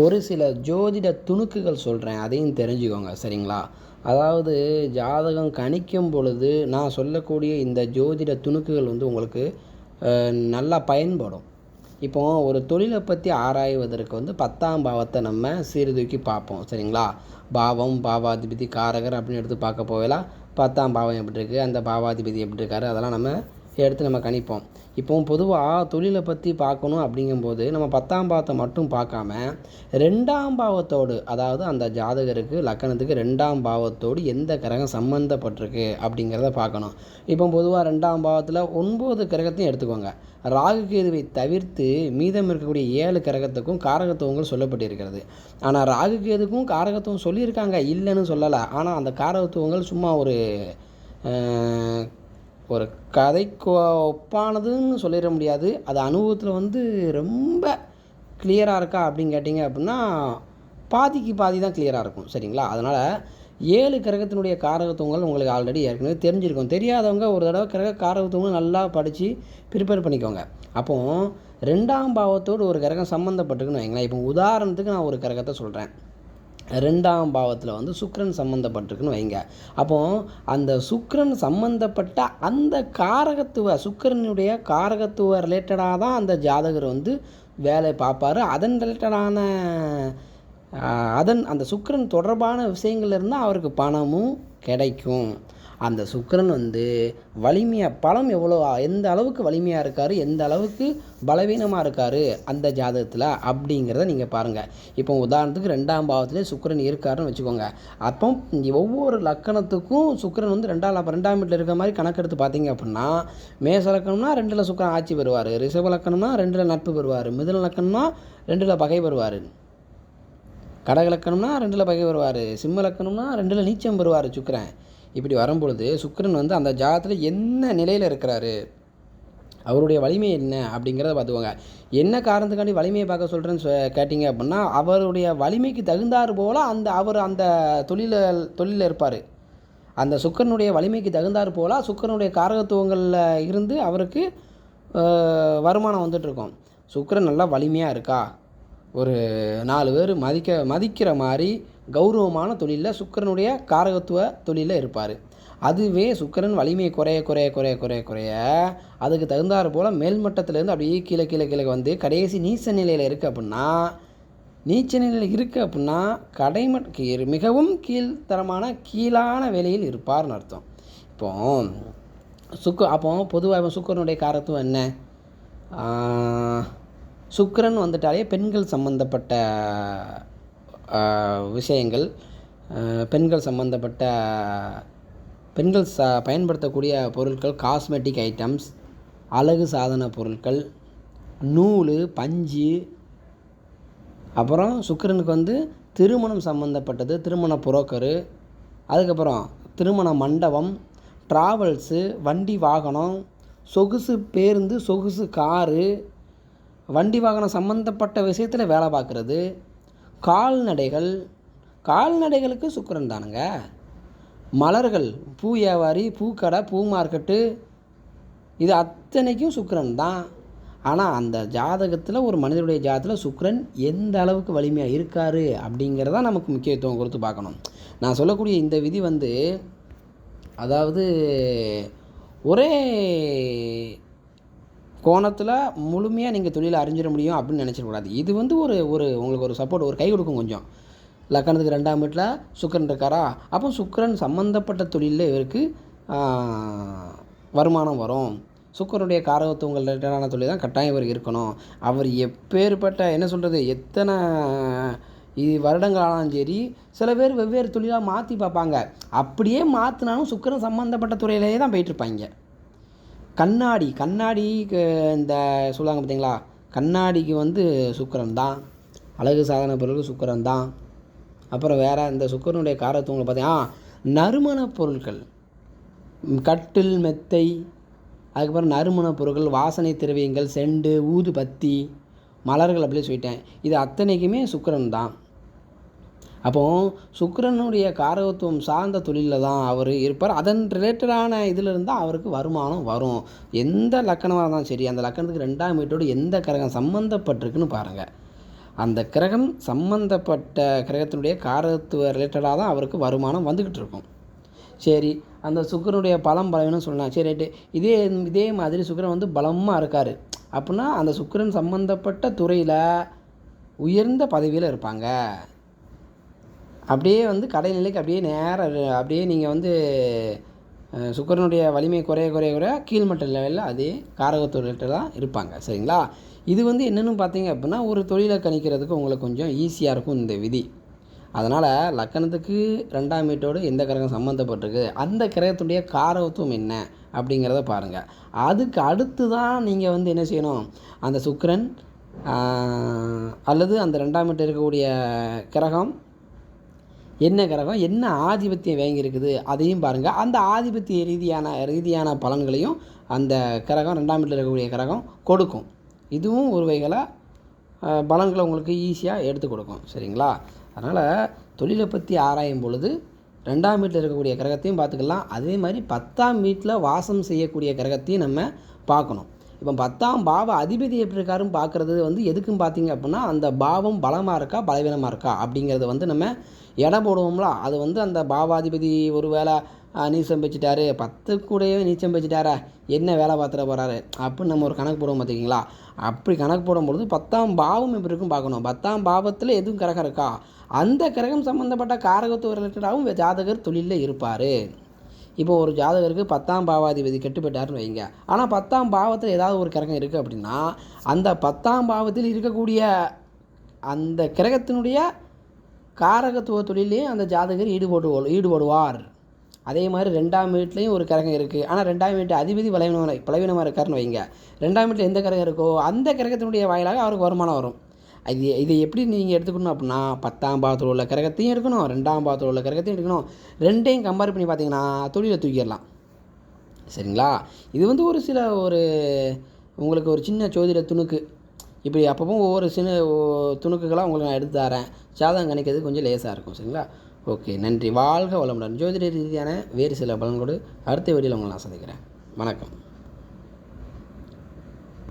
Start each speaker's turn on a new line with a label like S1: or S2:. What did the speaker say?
S1: ஒரு சில ஜோதிட துணுக்குகள் சொல்கிறேன் அதையும் தெரிஞ்சுக்கோங்க சரிங்களா? அதாவது ஜாதகம் கணிக்கும் பொழுது நான் சொல்லக்கூடிய இந்த ஜோதிட துணுக்குகள் வந்து உங்களுக்கு நல்லா பயன்படும். இப்போ ஒரு தொழிலை பற்றி ஆராய்வதற்கு வந்து பத்தாம் பாவத்தை நம்ம சீர்தூக்கி பார்ப்போம் சரிங்களா? பாவம் பாவாதிபதி காரகர் அப்படின்னு எடுத்து பார்க்க போகலாம். பத்தாம் பாவம் எப்படி இருக்குது அந்த பாவாதிபதி எப்படி இருக்காரு? அதெல்லாம் நம்ம எடுத்து நம்ம கணிப்போம். இப்போ பொதுவாக தொழிலை பற்றி பார்க்கணும் அப்படிங்கும்போது நம்ம பத்தாம் பாவத்தை மட்டும் பார்க்காம ரெண்டாம் பாவத்தோடு அதாவது அந்த ஜாதகருக்கு லக்கணத்துக்கு ரெண்டாம் பாவத்தோடு எந்த கிரகம் சம்மந்தப்பட்டிருக்கு அப்படிங்கிறத பார்க்கணும். இப்போ பொதுவாக ரெண்டாம் பாவத்தில் ஒன்பது கிரகத்தையும் எடுத்துக்கோங்க. ராகு கேதுவை தவிர்த்து மீதம் இருக்கக்கூடிய ஏழு கிரகத்துக்கும் காரகத்துவங்கள் சொல்லப்பட்டிருக்கிறது. ஆனால் ராகு கேதுக்கும் காரகத்துவம் சொல்லியிருக்காங்க இல்லைன்னு சொல்லலை. ஆனால் அந்த காரகத்துவங்கள் சும்மா ஒரு ஒரு கதைக்கு ஒப்பானதுன்னு சொல்லிட முடியாது. அது அனுபவத்தில் வந்து ரொம்ப கிளியராக இருக்கா அப்படின்னு கேட்டிங்க அப்படின்னா பாதிக்கு பாதி தான் கிளியராக இருக்கும் சரிங்களா? அதனால் ஏழு கிரகத்தினுடைய காரகத்துவங்கள் உங்களுக்கு ஆல்ரெடி ஏற்கனவே தெரிஞ்சிருக்கும். தெரியாதவங்க ஒரு தடவை கிரக காரகத்துவங்கள் நல்லா படித்து ப்ரிப்பேர் பண்ணிக்கோங்க. அப்போது ரெண்டாம் பாவத்தோடு ஒரு கிரகம் சம்மந்தப்பட்டிருக்குன்னு வைங்களேன். இப்போ உதாரணத்துக்கு நான் ஒரு கிரகத்தை சொல்கிறேன் ரெண்டாம் பாவத்தில் வந்து சுக்ரன் சம்மந்தப்பட்டிருக்குன்னு வைங்க. அப்போ அந்த சுக்ரன் சம்மந்தப்பட்ட அந்த காரகத்துவ சுக்ரனுடைய காரகத்துவ ரிலேட்டடாக தான் அந்த ஜாதகர் வந்து வேலை பார்ப்பாரு. அதன் ரிலேட்டடான அதன் அந்த சுக்ரன் தொடர்பான விஷயங்கள்லேருந்து இருந்தால் அவருக்கு பணமும் கிடைக்கும். அந்த சுக்கரன் வந்து வலிமையாக பலம் எவ்வளோ எந்த அளவுக்கு வலிமையாக இருக்கார் எந்த அளவுக்கு பலவீனமாக இருக்கார் அந்த ஜாதகத்தில் அப்படிங்கிறத நீங்கள் பாருங்கள் இப்போ உதாரணத்துக்கு ரெண்டாம் பாவத்திலே சுக்கிரன் இருக்காருன்னு வச்சுக்கோங்க. அப்போ ஒவ்வொரு லக்கணத்துக்கும் சுக்கிரன் வந்து ரெண்டாம் ல- ரெண்டாம் வீட்டில் இருக்கிற மாதிரி கணக்கெடுத்து பார்த்தீங்க அப்படின்னா மேச லக்கணம்னா ரெண்டில் சுக்கிரன் ஆட்சி பெறுவார் ரிஷப லக்கணம்னா ரெண்டில் நட்பு பெறுவார் மிதுன லக்கணம்னா ரெண்டில் பகை பெறுவார். கடக லக்கணம்னா ரெண்டில் பகை வருவார் சிம்ம லக்கணம்னா ரெண்டில் நீச்சம் பெறுவார் சுக்கிரன். இப்படி வரும்பொழுது சுக்கிரன் வந்து அந்த ஜாதத்தில் என்ன நிலையில் இருக்கிறாரு? அவருடைய வலிமை என்ன? அப்படிங்கிறத பார்த்துக்கோங்க. என்ன காரணத்துக்காண்டி வலிமையை பார்க்க சொல்கிறேன்னு சொ கேட்டிங்க அப்படின்னா அவருடைய வலிமைக்கு தகுந்தாறு போல் அந்த அவர் அந்த தொழில தொழிலில் இருப்பார். அந்த சுக்கிரனுடைய வலிமைக்கு தகுந்தாறு போல் சுக்கிரனுடைய காரகத்துவங்களில் இருந்து அவருக்கு வருமானம் வந்துட்டுருக்கோம் சுக்கரன் நல்லா வலிமையாக இருக்கா? ஒரு நாலு பேர் மதிக்க மதிக்கிற மாதிரி கௌரவமான தொழிலில் சுக்கிரனுடைய காரகத்துவ தொழிலில் இருப்பார். அதுவே சுக்கிரன் வலிமை குறைய குறைய குறைய குறைய குறைய அதுக்கு தகுந்தாறு போல் மேல்மட்டத்திலேருந்து அப்படியே கீழே கீழே கீழே வந்து கடைசி நீச்ச நிலையில் இருக்குது அப்படின்னா நீச்ச நிலையில் இருக்குது அப்படின்னா கடைமட் கீழ் மிகவும் கீழ்த்தரமான கீழான வேலையில் இருப்பார்னு அர்த்தம். இப்போ சுக்கு அப்போ பொதுவாக சுக்கரனுடைய காரத்துவம் என்ன? சுக்கிரன் வந்துட்டாலே பெண்கள் சம்பந்தப்பட்ட விஷயங்கள் பெண்கள் சம்பந்தப்பட்ட பெண்கள் ச பயன்படுத்தக்கூடிய பொருட்கள் காஸ்மெட்டிக் ஐட்டம்ஸ் அழகு சாதன பொருட்கள் நூல் பஞ்சு அப்புறம் சுக்கிரனுக்கு வந்து திருமணம் சம்மந்தப்பட்டது திருமண புரோக்கரு அதுக்கப்புறம் திருமண மண்டபம் ட்ராவல்ஸு வண்டி வாகனம் சொகுசு பேருந்து சொகுசு காரு வண்டி வாகனம் சம்மந்தப்பட்ட விஷயத்தில் வேலை பார்க்குறது. கால்நடைகள் கால்நடைகளுக்கு சுக்கரன் தானுங்க. மலர்கள் பூ வியாபாரி பூக்கடை பூ மார்க்கெட்டு இது அத்தனைக்கும் சுக்கரன் தான். ஆனால் அந்த ஜாதகத்தில் ஒரு மனிதனுடைய ஜாதகத்தில் சுக்கரன் எந்த அளவுக்கு வலிமையாக இருக்கார் அப்படிங்கிறத நமக்கு முக்கியத்துவம் கொடுத்து பார்க்கணும். நான் சொல்லக்கூடிய இந்த விதி வந்து அதாவது ஒரே கோணத்தில் முழுமையாக நீங்கள் தொழிலை அறிஞ்சிட முடியும் அப்படின்னு நினச்சிடக்கூடாது இது வந்து ஒரு ஒரு உங்களுக்கு ஒரு சப்போர்ட் ஒரு கை கொடுக்கும் கொஞ்சம். லக்கணத்துக்கு ரெண்டாம் வீட்டில் சுக்கரன் இருக்காரா? அப்போ சுக்கிரன் சம்மந்தப்பட்ட தொழிலில் இவருக்கு வருமானம் வரும். சுக்கரனுடைய காரகத்துவங்கள் ரிலேட்டடான தொழில் தான் கட்டாயம் இவர் இருக்கணும். அவர் எப்பேற்பட்ட என்ன சொல்கிறது எத்தனை இது வருடங்களானாலும் சரி சில பேர் வெவ்வேறு தொழிலாக மாற்றி பார்ப்பாங்க. அப்படியே மாற்றினாலும் சுக்கிரன் சம்மந்தப்பட்ட துறையிலேயே தான் போயிட்டுருப்பாங்க கண்ணாடி கண்ணாடிக்கு இந்த சொல்லுவாங்க பார்த்தீங்களா? கண்ணாடிக்கு வந்து சுக்கரன் தான். அழகு சாதன பொருளுக்கு சுக்கரன் தான். அப்புறம் வேறு இந்த சுக்கரனுடைய காரத்துவங்களை பார்த்தீங்கன்னா நறுமண பொருட்கள் கட்டில் மெத்தை அதுக்கப்புறம் நறுமணப் பொருட்கள் வாசனை திரவியங்கள் செண்டு ஊதுபத்தி மலர்கள் அப்படியே சொல்லிட்டேன். இது அத்தனைக்குமே சுக்கரன் தான். அப்போ சுக்கிரனுடைய காரகத்துவம் சார்ந்த தொழிலில் தான் அவர் இருப்பார். அதன் ரிலேட்டடான இதில் இருந்தால் அவருக்கு வருமானம் வரும். எந்த லக்கணமாக இருந்தாலும் சரி அந்த லக்கணத்துக்கு ரெண்டாம் வீட்டோடு எந்த கிரகம் சம்மந்தப்பட்டிருக்குன்னு பாருங்கள் அந்த கிரகம் சம்மந்தப்பட்ட கிரகத்தினுடைய காரத்துவ ரிலேட்டடாக தான் அவருக்கு வருமானம் வந்துக்கிட்டு இருக்கும். சரி அந்த சுக்கரனுடைய பலம் பலவீனம் சொல்லலாம் சரி ரைட்டு. இதே இதே மாதிரி சுக்கிரன் வந்து பலமாக இருக்கார். அப்படின்னா அந்த சுக்கரன் சம்மந்தப்பட்ட துறையில் உயர்ந்த பதவியில் இருப்பாங்க. அப்படியே வந்து கடை நிலைக்கு அப்படியே நேராக அப்படியே நீங்கள் வந்து சுக்கரனுடைய வலிமை குறைய குறைய குறைய கீழ்மட்ட லெவலில் அதே காரகத்துவ தான் இருப்பாங்க. சரிங்களா? இது வந்து என்னென்னு பார்த்தீங்க அப்படின்னா ஒரு தொழிலை கணிக்கிறதுக்கு உங்களுக்கு கொஞ்சம் ஈஸியாக இருக்கும் இந்த விதி. அதனால் லக்கணத்துக்கு ரெண்டாம் வீட்டோடு எந்த கிரகம் சம்மந்தப்பட்டிருக்கு அந்த கிரகத்துடைய காரகத்துவம் என்ன அப்படிங்கிறத பாருங்கள் அதுக்கு அடுத்து தான் நீங்கள் வந்து என்ன செய்யணும்? அந்த சுக்கிரன் அல்லது அந்த ரெண்டாம் வீட்டில் இருக்கக்கூடிய கிரகம் என்ன கிரகம் என்ன ஆதிபத்தியம் வாங்கியிருக்குது அதையும் பாருங்கள் அந்த ஆதிபத்திய ரீதியான ரீதியான பலன்களையும் அந்த கிரகம் ரெண்டாம் வீட்டில் இருக்கக்கூடிய கிரகம் கொடுக்கும். இதுவும் ஒரு வகையில் பலன்களை உங்களுக்கு ஈஸியாக எடுத்து கொடுக்கும். சரிங்களா? அதனால் தொழிலை பற்றி ஆராயும் பொழுது ரெண்டாம் வீட்டில் இருக்கக்கூடிய கிரகத்தையும் பார்த்துக்கலாம். அதே மாதிரி பத்தாம் வீட்டில் வாசம் செய்யக்கூடிய கிரகத்தையும் நம்ம பார்க்கணும். இப்போ பத்தாம் பாவ அதிபதி எப்படி இருக்காருன்னு பார்க்குறது வந்து எதுக்குன்னு பார்த்தீங்க அப்படின்னா அந்த பாவம் பலமாக இருக்கா பலவீனமாக இருக்கா அப்படிங்கிறத வந்து நம்ம எடை போடுவோம்ல. அது வந்து அந்த பாவாதிபதி ஒரு வேளை நீச்சம் வச்சுட்டாரு பத்து கூடவே நீச்சம் வச்சுட்டாரா என்ன வேலை பார்த்துட போகிறாரு அப்படின்னு நம்ம ஒரு கணக்கு போடுவோம் பார்த்தீங்களா அப்படி கணக்கு போடும்பொழுது பத்தாம் பாவம் எப்படி இருக்கும் பார்க்கணும். பத்தாம் பாவத்தில் எதுவும் கிரகம் இருக்கா? அந்த கிரகம் சம்மந்தப்பட்ட காரகத்துவ ரிலேட்டடாகவும் ஜாதகர் தொழிலில் இருப்பார். இப்போ ஒரு ஜாதகருக்கு பத்தாம் பாவாதிபதி கெட்டுப்பட்டாருன்னு வைங்க. ஆனால் பத்தாம் பாவத்தில் ஏதாவது ஒரு கிரகம் இருக்குது அப்படின்னா அந்த பத்தாம் பாவத்தில் இருக்கக்கூடிய அந்த கிரகத்தினுடைய காரகத்துவ தொழிலையும் அந்த ஜாதகர் ஈடுபடு ஈடுபடுவார். அதே மாதிரி ரெண்டாம் வீட்லேயும் ஒரு கிரகம் இருக்குது ஆனால் ரெண்டாம் வீட்டு அதிபதி பலவீனமாக பலவீனமாக இருக்காருன்னு வைங்க. ரெண்டாம் வீட்டில் எந்த கிரகம் இருக்கோ அந்த கிரகத்தினுடைய வாயிலாக அவருக்கு வருமானம் வரும். இது இதை எப்படி நீங்கள் எடுத்துக்கணும் அப்படின்னா பத்தாம் பாவத்தில் உள்ள கிரகத்தையும் எடுக்கணும் ரெண்டாம் பாவத்தில் உள்ள கிரகத்தையும் எடுக்கணும். ரெண்டையும் கம்பேர் பண்ணி பார்த்தீங்கன்னா தொழிலை தூக்கிடலாம். சரிங்களா? இது வந்து ஒரு சில ஒரு உங்களுக்கு ஒரு சின்ன ஜோதிட துணுக்கு. இப்படி அப்பப்போ ஒவ்வொரு சின்ன துணுக்குகளாக உங்களுக்கு நான் எடுத்து தரேன். ஜாதகம் கணிக்கிறது கொஞ்சம் லேசாக இருக்கும் சரிங்களா? ஓகே நன்றி. வாழ்க வளமுடன். ஜோதிட ரீதியான வேறு சில பலன்களோடு அடுத்த வீடியோவில் உங்களை நான் சந்திக்கிறேன். வணக்கம்.